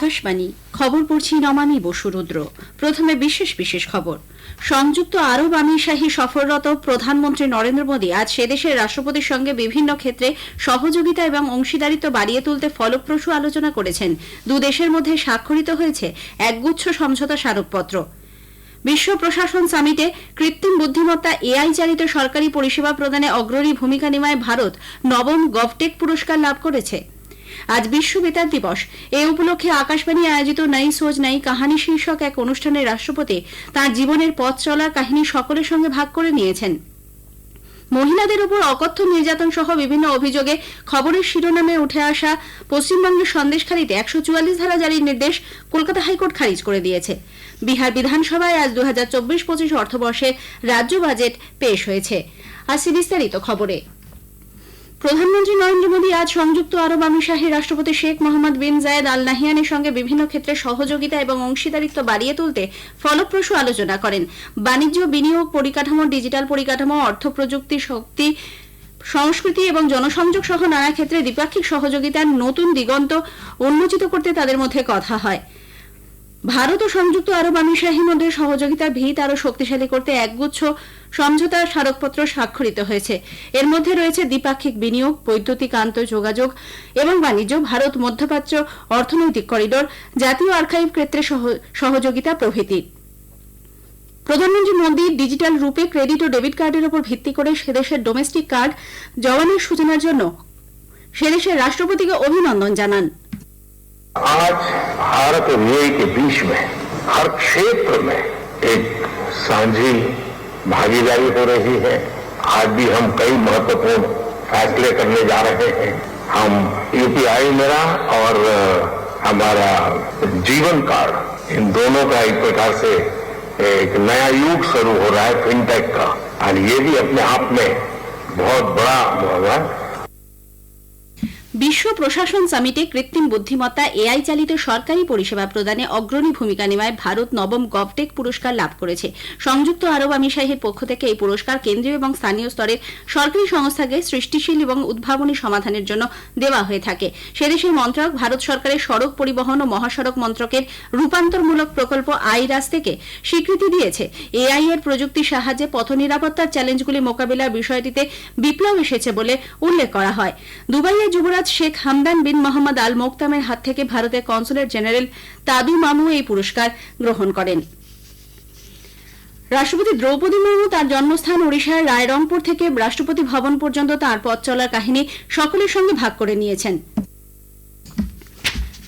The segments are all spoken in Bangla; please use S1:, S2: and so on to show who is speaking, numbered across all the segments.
S1: আকাশবাণী, খবর পড়ছি নমামি বসুরুদ্র প্রথমে বিশেষ বিশেষ খবর। সংযুক্ত আরব আমিরশাহী সফররত প্রধানমন্ত্রী নরেন্দ্র মোদী আজ সেদেশের রাষ্ট্রপতির সঙ্গে বিভিন্ন ক্ষেত্রে সহযোগিতা এবং অংশীদারিত্ব বাড়িয়ে তুলতে ফলপ্রসূ আলোচনা করেছেন। দু দেশের মধ্যে স্বাক্ষরিত হয়েছে একগুচ্ছ সমঝোতা স্মারকপত্র। বিশ্ব প্রশাসন সামিটে কৃত্রিম বুদ্ধিমত্তা এআই চালিত সরকারি পরিষেবা প্রদানে অগ্রণী ভূমিকা নেওয়ায় ভারত নবম গভটেক পুরস্কার লাভ করেছে। আজ বিশ্ব বেতার দিবস। এ উপলক্ষে আকাশবাণী আয়োজিত নাই সোজ নাই কাহানি শীর্ষক এক অনুষ্ঠানে রাষ্ট্রপতি তার জীবনের পথ চলার কাহিনী সকলের সঙ্গে ভাগ করে নিয়েছেন। মহিলাদের উপর অকথ্য নির্যাতন সহ বিভিন্ন অভিযোগে খবরের শিরোনামে উঠে আসা পশ্চিমবঙ্গের সন্দেশখালীতে একশো চুয়াল্লিশ ধারা জারির নির্দেশ কলকাতা হাইকোর্ট খারিজ করে দিয়েছে। বিহার বিধানসভায় আজ দু হাজার চব্বিশ পঁচিশ অর্থবর্ষে রাজ্য বাজেট পেশ হয়েছে। আসি বিস্তারিত খবরে। প্রধানমন্ত্রী নরেন্দ্র মোদী আজ সংযুক্ত আরব আমিরশাহী রাষ্ট্রপতি শেখ মোহাম্মদ বিন জায়েদ আল নাহিয়ানের সঙ্গে বিভিন্ন ক্ষেত্রে সহযোগিতা এবং অংশীদারিত্ব বাড়িয়ে তুলতে ফলপ্রসূ আলোচনা করেন। বাণিজ্য, বিনিয়োগ, পরিকাঠামো, ডিজিটাল পরিকাঠামো, অর্থ প্রযুক্তি, শক্তি, সংস্কৃতি এবং জনসংযোগ সহ নানা ক্ষেত্রে দ্বিপাক্ষিক সহযোগিতার নতুন দিগন্ত উন্মোচিত করতে তাদের মধ্যে কথা হয়। ভারত ও সংযুক্ত আরব আমিরশাহীর মধ্যে সহযোগিতার ভিত আরও শক্তিশালী করতে একগুচ্ছ সমঝোতা স্মারকপত্র স্বাক্ষরিত হয়েছে। এর মধ্যে রয়েছে দ্বিপাক্ষিক বিনিয়োগ, বৈদ্যুতিক আন্তঃযোগাযোগ এবং বাণিজ্য, ভারত মধ্যপ্রাচ্য অর্থনৈতিক করিডোর, জাতীয় আর্কাইভ ক্ষেত্রে সহ- সহযোগিতা প্রভৃতি। প্রধানমন্ত্রী মোদী ডিজিটাল রূপে ক্রেডিট ও ডেবিট কার্ডের উপর ভিত্তি করে সেদেশের ডোমেস্টিক কার্ড জওয়ানের সূচনার জন্য সেদেশের রাষ্ট্রপতিকে অভিনন্দন জানান।
S2: आज भारत और यूएई के बीच में, हर क्षेत्र में एक साझी भागीदारी हो रही है। आज भी हम कई महत्वपूर्ण फैसले करने जा रहे हैं। हम यूपीआई मेरा और हमारा जीवन कार्ड, इन दोनों का एक प्रकार से एक नया युग शुरू हो रहा है फिनटेक का। और ये भी अपने आप में बहुत बड़ा होगा
S1: বিশ্ব প্রশাসন সামিটে কৃত্রিম বুদ্ধিমত্তা এআই চালিত সরকারি পরিষেবা প্রদানে অগ্রণী ভূমিকা নেওয়ায় ভারত নবম গভটেক পুরস্কার লাভ করেছে। সংযুক্ত আরব আমিরশাহীর পক্ষ থেকে এই পুরস্কার কেন্দ্রীয় এবং স্থানীয় স্তরের সরকারি সংস্থাকে সৃষ্টিশীল এবং উদ্ভাবনী সমাধানের জন্য দেওয়া হয়ে থাকে। সেদেশের মন্ত্রক ভারত সরকারের সড়ক পরিবহন ও মহাসড়ক মন্ত্রকের রূপান্তরমূলক প্রকল্প আইরাস থেকে স্বীকৃতি দিয়েছে। এআই এর প্রযুক্তির সাহায্যে পথ নিরাপত্তার চ্যালেঞ্জগুলি মোকাবিলার বিষয়টিতে বিপ্লব এসেছে বলে উল্লেখ করা হয়। দুবাইয়ের যুবরাজ শেখ হামদান বিন মোহাম্মদ আল মোক্তামের হাত থেকে ভারতের কনসুলেট জেনারেল তাদু মামু এই পুরস্কার গ্রহণ করেন। রাষ্ট্রপতি দ্রৌপদী মুর্মু তার জন্মস্থান ওড়িশার রায়রংপুর থেকে রাষ্ট্রপতি ভবন পর্যন্ত তার পথ চলার কাহিনী সকলের সঙ্গে ভাগ করে নিয়েছেন।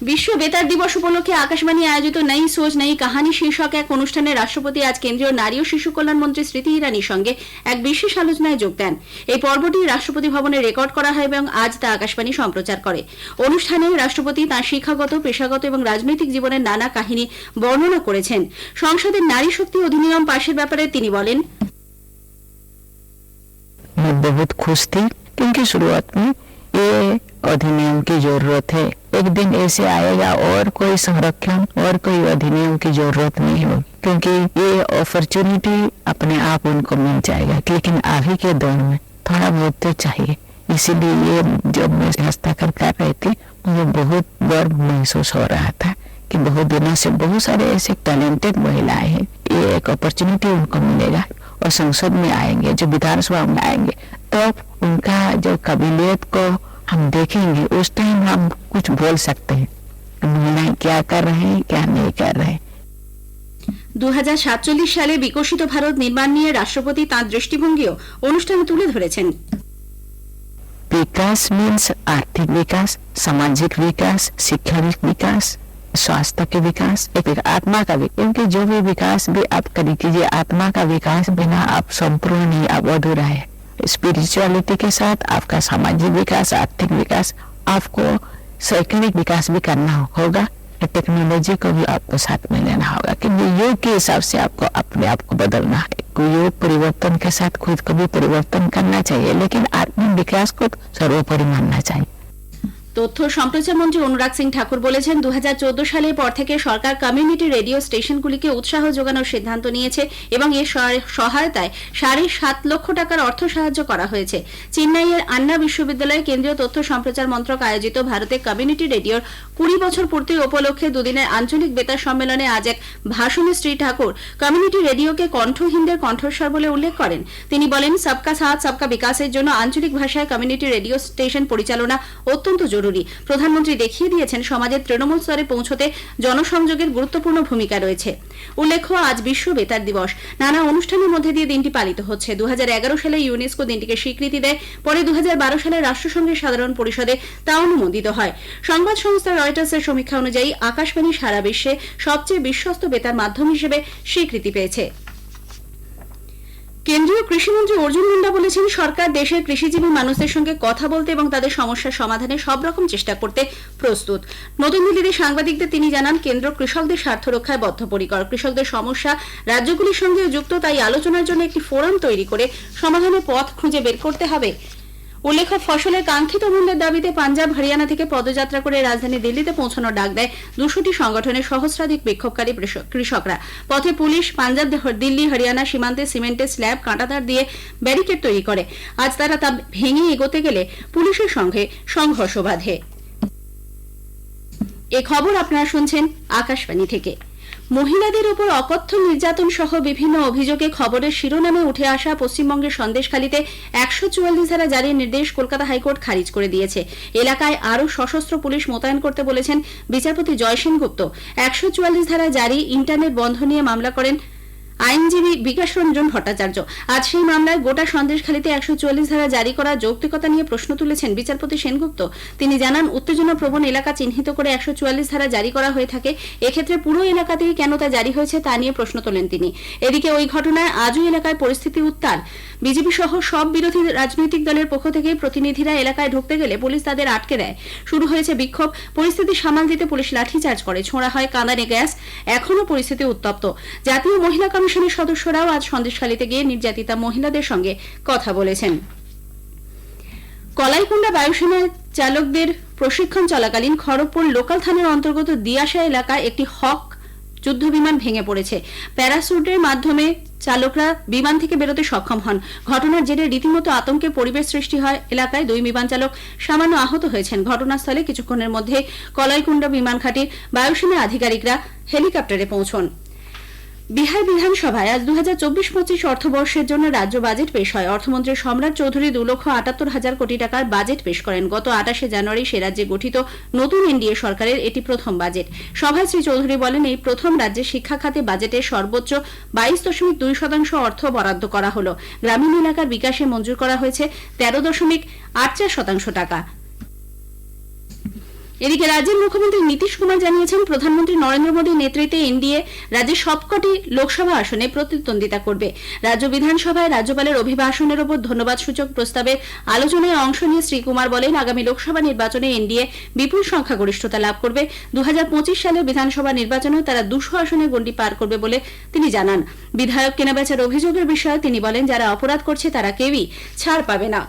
S1: বিশ্ব বেতার দিবস উপলক্ষে আকাশবাণী আয়োজিত নেই সোচ নেই কাহানি শীর্ষক এক অনুষ্ঠানে রাষ্ট্রপতি আজ কেন্দ্রীয় নারী ও শিশু কল্যাণ মন্ত্রী স্মৃতি ইরানির সঙ্গে এক বিশেষ আলোচনায় যোগ দেন এই পর্বটি রাষ্ট্রপতি ভবনে রেকর্ড করা হয় এবং আজ তা আকাশবাণী সম্প্রচার করে অনুষ্ঠানে রাষ্ট্রপতি তাঁর শিক্ষাগত পেশাগত এবং রাজনৈতিক জীবনের নানা কাহিনী বর্ণনা করেছেন সংসদের নারী শক্তি অধিনিয়ম পাশের ব্যাপারে তিনি বলেন
S3: मैं बहुत खुश थी क्योंकि शुरुआत में ये अधिनियम की जरूरत है एक दिन ऐसे आएगा और कोई संरक्षण और कोई अधिनियम की ज़रूरत नहीं होगी, क्योंकि ये अपॉर्चुनिटी अपने आप उनको मिल जाएगा। लेकिन अभी के दौर में थोड़ा बहुत तो चाहिए। इसीलिए ये जब मैं हस्ताक्षर कर रही थी, मुझे बहुत गर्व महसूस हो रहा था कि बहुत दिनों से बहुत सारे ऐसे टैलेंटेड महिलाएँ हैं। ये एक अपॉर्चुनिटी उनको मिलेगा और संसद में आएँगे, जो विधानसभा में आएँगे, तब तो उनका जो काबिलियत को हम देखेंगे उस टाइम हम कुछ बोल सकते हैं महिलाएं क्या कर रहे हैं क्या नहीं कर रहे हैं
S1: দু সালে বিকশিত ভারত নির্মাণ নিয়ে রাষ্ট্রপতি তাঁর দৃষ্টিভঙ্গিও অনুষ্ঠানে তুলে ধরেছেন
S3: विकास मीन्स आर्थिक विकास सामाजिक विकास शैक्षणिक विकास स्वास्थ्य के विकास एक एक आत्मा का भी क्योंकि जो भी विकास भी आप करी कीजिए आत्मा का विकास बिना आप संपूर्ण नहीं आप अधूरा है स्पिरिचुअलिटी के साथ, आपका सामाजिक विकास, आर्थिक विकास, आपको शैक्षणिक विकास भी करना होगा टेक्नोलॉजी को भी आपको साथ में लेना होगा क्योंकि योग के हिसाब से आपको अपने आप को बदलना है। योग परिवर्तन के साथ खुद को भी परिवर्तन करना चाहिए, लेकिन आत्मिक विकास को सर्वोपरि मानना चाहिए।
S1: তথ্য সম্প্রচার মন্ত্রী অনুরাগ সিং ঠাকুর বলেছেন দু হাজার চোদ্দ সালের পর থেকে সরকার কমিউনিটি রেডিও স্টেশনগুলিকে উৎসাহ যোগানোর সিদ্ধান্ত নিয়েছে এবং এর সহায়তায় সাড়ে সাত লক্ষ টাকার অর্থ সাহায্য করা হয়েছে। চেন্নাইয়ের আন্না বিশ্ববিদ্যালয়ে কেন্দ্রীয় তথ্য সম্প্রচার মন্ত্রক আয়োজিত ভারতে কমিউনিটি রেডিওর কুড়ি বছর পূর্তি উপলক্ষে দুদিনের আঞ্চলিক বেতার সম্মেলনে আজ এক ভাষণে শ্রী ঠাকুর কমিউনিটি রেডিওকে কণ্ঠহীনদের কণ্ঠস্বর বলে উল্লেখ করেন। তিনি বলেন, সবকা সাথ, সবকা বিকাশের জন্য আঞ্চলিক ভাষায় কমিউনিটি রেডিও স্টেশন পরিচালনা অত্যন্ত জরুরি। প্রধানমন্ত্রী দেখিয়ে দিয়েছেন, সমাজের তৃণমূল স্তরে পৌঁছতে জনসংযোগের গুরুত্বপূর্ণ ভূমিকা রয়েছে। উল্লেখ্য, আজ বিশ্ব বেতার দিবস। নানা অনুষ্ঠানের মধ্যে দিয়ে দিনটি পালিত হচ্ছে। দু হাজার এগারো সালে ইউনেস্কো দিনটিকে স্বীকৃতি দেয়, পরে দু হাজার বারো সালে রাষ্ট্রসংঘের সাধারণ পরিষদে তা অনুমোদিত হয়। সংবাদ সংস্থা রয়টার্সের সমীক্ষা অনুযায়ী, আকাশবাণী সারা বিশ্বে সবচেয়ে বিশ্বস্ত বেতার মাধ্যম হিসেবে স্বীকৃতি পেয়েছে। কেন্দ্রীয় কৃষিমন্ত্রী অর্জুন মুন্ডা বলেছেন, সরকার দেশের কৃষিজীবী মানুষদের সঙ্গে কথা বলতে এবং তাদের সমস্যার সমাধানে সব রকম চেষ্টা করতে প্রস্তুত। নতুন দিল্লিতে সাংবাদিকদের তিনি জানান, কেন্দ্র কৃষকদের স্বার্থ রক্ষায় বদ্ধপরিকর। কৃষকদের সমস্যা রাজ্যগুলির সঙ্গে যুক্ত, তাই আলোচনার জন্য একটি ফোরাম তৈরি করে সমাধানের পথ খুঁজে বের করতে হবে। উল্লেখ্য, ফসলের কাঙ্ক্ষিত মূল্যের দাবিতে পাঞ্জাব, হরিয়ানা থেকে পদযাত্রা করে রাজধানী দিল্লিতে পৌঁছানোর ডাক দেয় দুশোটি সংগঠনের সহস্রাধিক বিক্ষোভকারী কৃষক- কৃষকরা। পথে পুলিশ, পাঞ্জাব দিল্লি, হরিয়ানা সীমান্তে সিমেন্টের স্ল্যাব, কাঁটাতার দিয়ে ব্যারিকেড তৈরি করে। আজ তারা তা ভেঙে এগোতে গেলে পুলিশের সঙ্গে সংঘর্ষ বাধে। এ খবর আপনারা শুনছেন আকাশবাণী থেকে। মহিলাদের উপর অকথ্য নির্যাতন সহ বিভিন্ন অভিযোগে খবরের শিরোনামে উঠে আসা পশ্চিমবঙ্গের সন্দেশখালীতে একশো চুয়াল্লিশ ধারা জারির নির্দেশ কলকাতা হাইকোর্ট খারিজ করে দিয়েছে। এলাকায় আরও সশস্ত্র পুলিশ মোতায়েন করতে বলেছেন বিচারপতি জয়সেন গুপ্ত একশো চুয়াল্লিশ ধারা জারি, ইন্টারনেট বন্ধ নিয়ে মামলা করেন আইনজীবী বিকাশ রঞ্জন ভট্টাচার্য। আজ সেই মামলায় গোটা সন্দেশখালীতে একশো চুয়াল্লিশ ধারা জারি করার যৌক্তিকতা নিয়ে প্রশ্ন তুলেছেন বিচারপতি সেনগুপ্ত। তিনি জানান, উত্তেজনা প্রবণ এলাকা চিহ্নিত করে একশো চুয়াল্লিশ ধারা জারি করা হয়ে থাকে। এক্ষেত্রে পুরো এলাকাতেই কেন তা জারি হয়েছে তা নিয়ে প্রশ্ন তোলেন তিনি। এদিকে ওই ঘটনায় আজও এলাকায় পরিস্থিতি উত্তাল। বিজেপি সহ সব বিরোধী রাজনৈতিক দলের পক্ষ থেকে প্রতিনিধিরা এলাকায় ঢুকতে গেলে পুলিশ তাদের আটকে দেয়। শুরু হয়েছে বিক্ষোভ। পরিস্থিতি সামাল দিতে পুলিশ লাঠিচার্জ করে। ছোঁড়া হয় কাঁদানে গ্যাস। এখনও পরিস্থিতি উত্তপ্ত। জাতীয় মহিলা কমিশনের সদস্যরাও আজ সন্দেশখালীতে গিয়ে নির্যাতিতা মহিলাদের সঙ্গে কথা বলেছেন। কলাইকুণ্ডা বায়ুসেনার চালকদের প্রশিক্ষণ চলাকালীন খড়গপুর লোকাল থানার অন্তর্গত দিয়াশা এলাকায় একটি হক যুদ্ধ বিমান ভেঙে পড়েছে। প্যারাসুটের মাধ্যমে চালকরা বিমান থেকে বেরোতে সক্ষম হন। ঘটনার জেরে রীতিমতো আতঙ্কে পরিবেশ সৃষ্টি হয় এলাকায়। দুই বিমান চালক সামান্য আহত হয়েছেন। ঘটনাস্থলে কিছুক্ষণের মধ্যে কলাইকুণ্ডা বিমান ঘাটির বায়ুসেনা আধিকারিকরা হেলিকপ্টারে পৌঁছন। বিহার বিধানসভায় আজ দু হাজার চব্বিশ পঁচিশ অর্থবর্ষের জন্য রাজ্য বাজেট পেশ হয়। অর্থমন্ত্রী সম্রাট চৌধুরী দু লক্ষ আটাত্তর হাজার কোটি টাকার বাজেট পেশ করেন। গত আটাশে জানুয়ারি সে রাজ্যে গঠিত নতুন এনডিএ সরকারের এটি প্রথম বাজেট। সভায় শ্রী চৌধুরী বলেন, এই প্রথম রাজ্যে শিক্ষা খাতে বাজেটের সর্বোচ্চ বাইশ দশমিক দুই শতাংশ অর্থ বরাদ্দ করা হল। গ্রামীণ এলাকার বিকাশে মঞ্জুর করা হয়েছে তেরো দশমিক আট চার শতাংশ টাকা। এদিকে রাজ্যের মুখ্যমন্ত্রী নীতিশ কুমার জানিয়েছেন, প্রধানমন্ত্রী নরেন্দ্র মোদীর নেতৃত্বে এনডিএ রাজ্যের সবকটি লোকসভা আসনে প্রতিদ্বন্দ্বিতা করবে। রাজ্য বিধানসভায় রাজ্যপালের অভিভাষণের ওপর ধন্যবাদ সূচক প্রস্তাবের আলোচনায় অংশ নিয়ে শ্রী কুমার বলেন, আগামী লোকসভা নির্বাচনে এনডিএ বিপুল সংখ্যাগরিষ্ঠতা লাভ করবে। দু সালের বিধানসভা নির্বাচনেও তারা দুশো আসনে গণ্ডি পার করবে বলে তিনি জানান। বিধায়ক কেনাবেচার অভিযোগের বিষয়ে তিনি বলেন, যারা অপরাধ করছে তারা কেউই ছাড় পাবে না।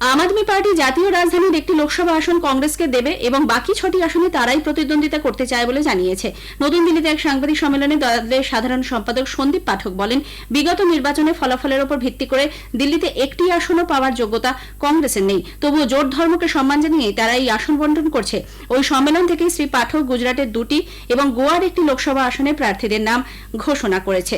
S1: আম আদমি পার্টি জাতীয় রাজধানীর একটি লোকসভা আসন কংগ্রেসকে দেবে এবং বাকি ছটি আসনে তারাই প্রতিদ্বন্দ্বিতা করতে চায় বলে জানিয়েছে। নতুন দিল্লিতে এক সাংবাদিক সম্মেলনে দলের সাধারণ সম্পাদক সন্দীপ পাঠক বলেন, বিগত নির্বাচনে ফলাফলের উপর ভিত্তি করে দিল্লিতে একটি আসনও পাওয়ার যোগ্যতা কংগ্রেসের নেই। তবুও জোট ধর্মকে সম্মান জানিয়ে তারা এই আসন বন্টন করছে। ওই সম্মেলন থেকেই শ্রী পাঠক গুজরাটের দুটি এবং গোয়ার একটি লোকসভা আসনে প্রার্থীদের নাম ঘোষণা করেছে।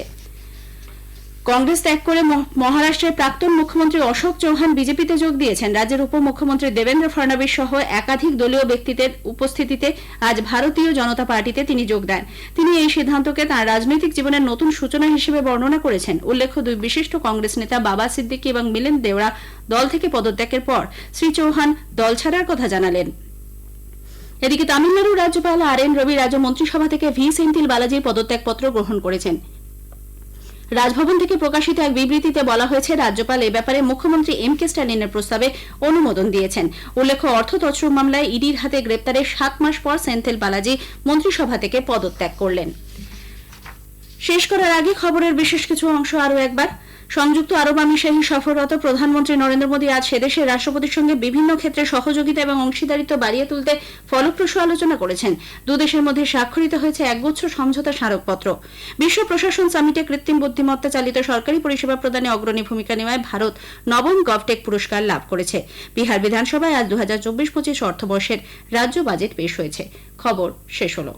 S1: কংগ্রেস ত্যাগ করে মহ- মহারাষ্ট্রের প্রাক্তন মুখ্যমন্ত্রী অশোক চৌহান বিজেপিতে যোগ দিয়েছেন। রাজ্যের উপমুখ্যমন্ত্রী দেবেন্দ্র ফডনবিস সহ একাধিক দলীয় ব্যক্তিদের উপস্থিতিতে আজ ভারতীয় জনতা পার্টিতে তিনি যোগ দেন। তিনি এই সিদ্ধান্তকে তাঁর রাজনৈতিক জীবনের নতুন সূচনা হিসেবে বর্ণনা করেছেন। উল্লেখ্য, দুই বিশিষ্ট কংগ্রেস নেতা বাবা সিদ্দিকী এবং মিলিন দেওড়া দল থেকে পদত্যাগের পর শ্রী চৌহান দল ছাড়ার কথা জানালেন। এদিকে তামিলনাড়ুর রাজ্যপাল আর এন রবি রাজ্য মন্ত্রিসভা থেকে ভি সেন্থিল বালাজির পদত্যাগপত্র গ্রহণ করেছেন। রাজভবন থেকে প্রকাশিত এক বিবৃতিতে বলা হয়েছে, রাজ্যপাল এ ব্যাপারে মুখ্যমন্ত্রী এম কে স্ট্যালিনের প্রস্তাবে অনুমোদন দিয়েছেন। উল্লেখ্য, অর্থ তছর মামলায় ইডির হাতে গ্রেপ্তারের সাত মাস পর সেন্থেল বালাজি মন্ত্রিসভা থেকে পদত্যাগ করলেন। শেষ করার আগে খবরের বিশেষ কিছু অংশ আরও একবার। সংযুক্ত আরব আমিরশাহী সফররত প্রধানমন্ত্রী নরেন্দ্র মোদী আজ সেদেশের রাষ্ট্রপতির সঙ্গে বিভিন্ন ক্ষেত্রে সহযোগিতা এবং অংশীদারিত্ব বাড়িয়ে তুলতে ফলপ্রসূ আলোচনা করেছেন। দুদেশের মধ্যে স্বাক্ষরিত হয়েছে একগুচ্ছ সমঝোতা স্মারকপত্র। বিশ্ব প্রশাসন সামিটে কৃত্রিম বুদ্ধিমত্তা চালিত সরকারি পরিষেবা প্রদানে অগ্রণী ভূমিকা নেওয়ায় ভারত নবম গভটেক পুরস্কার লাভ করেছে। বিহার বিধানসভায় আজ দু হাজার চব্বিশ পঁচিশ অর্থবর্ষের রাজ্য বাজেট পেশ হয়েছে। খবর শেষ হলো।